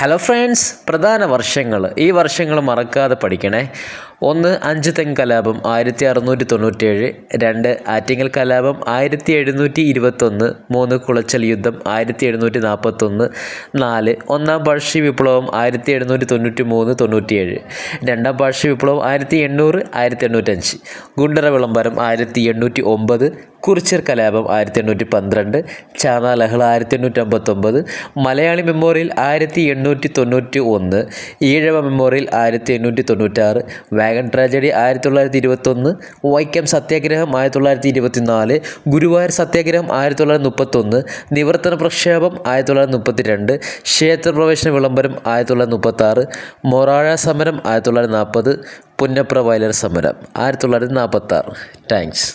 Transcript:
Hello friends പ്രധാന വർഷങ്ങൾ. ഈ വർഷങ്ങൾ മറക്കാതെ പഠിക്കണേ. ഒന്ന് അഞ്ച് തെങ്ങ് കലാപം ആയിരത്തി അറുന്നൂറ്റി തൊണ്ണൂറ്റേഴ് രണ്ട് ആറ്റിങ്ങൽ കലാപം ആയിരത്തി എഴുന്നൂറ്റി ഇരുപത്തൊന്ന് മൂന്ന് കുളച്ചൽ യുദ്ധം ആയിരത്തി എഴുന്നൂറ്റി നാൽപ്പത്തൊന്ന് നാല് ഒന്നാം പഴശ്ശി വിപ്ലവം ആയിരത്തി എഴുന്നൂറ്റി തൊണ്ണൂറ്റി മൂന്ന് തൊണ്ണൂറ്റിയേഴ് രണ്ടാം പഴശ്ശി വിപ്ലവം ആയിരത്തി എണ്ണൂറ് ആയിരത്തി എണ്ണൂറ്റഞ്ച് ഗുണ്ടറ വിളംബരം ആയിരത്തി എണ്ണൂറ്റി ഒമ്പത് കുറിച്ചർ കലാപം ആയിരത്തി എണ്ണൂറ്റി പന്ത്രണ്ട് ചാന ലഹള ആയിരത്തി എണ്ണൂറ്റി അമ്പത്തൊമ്പത് മലയാളി മെമ്മോറിയൽ ആയിരത്തി എണ്ണൂറ്റി തൊണ്ണൂറ്റി ഒന്ന് ഈഴവ മെമ്മോറിയൽ ആയിരത്തി എണ്ണൂറ്റി തൊണ്ണൂറ്റാറ് വാഗൺ ട്രാജഡി ആയിരത്തി തൊള്ളായിരത്തി ഇരുപത്തൊന്ന് വൈക്കം സത്യാഗ്രഹം ആയിരത്തി തൊള്ളായിരത്തി ഇരുപത്തി നാല് ഗുരുവായൂർ സത്യാഗ്രഹം ആയിരത്തി തൊള്ളായിരത്തി മുപ്പത്തൊന്ന് നിവർത്തന പ്രക്ഷേപം ആയിരത്തി തൊള്ളായിരത്തി മുപ്പത്തി രണ്ട് ക്ഷേത്രപ്രവേശന വിളംബരം ആയിരത്തി തൊള്ളായിരത്തി മുപ്പത്താറ് മൊറാഴ സമരം ആയിരത്തി തൊള്ളായിരത്തി നാൽപ്പത് പുന്നപ്ര വയലർ സമരം ആയിരത്തി തൊള്ളായിരത്തി നാൽപ്പത്താറ് താങ്ക്സ്.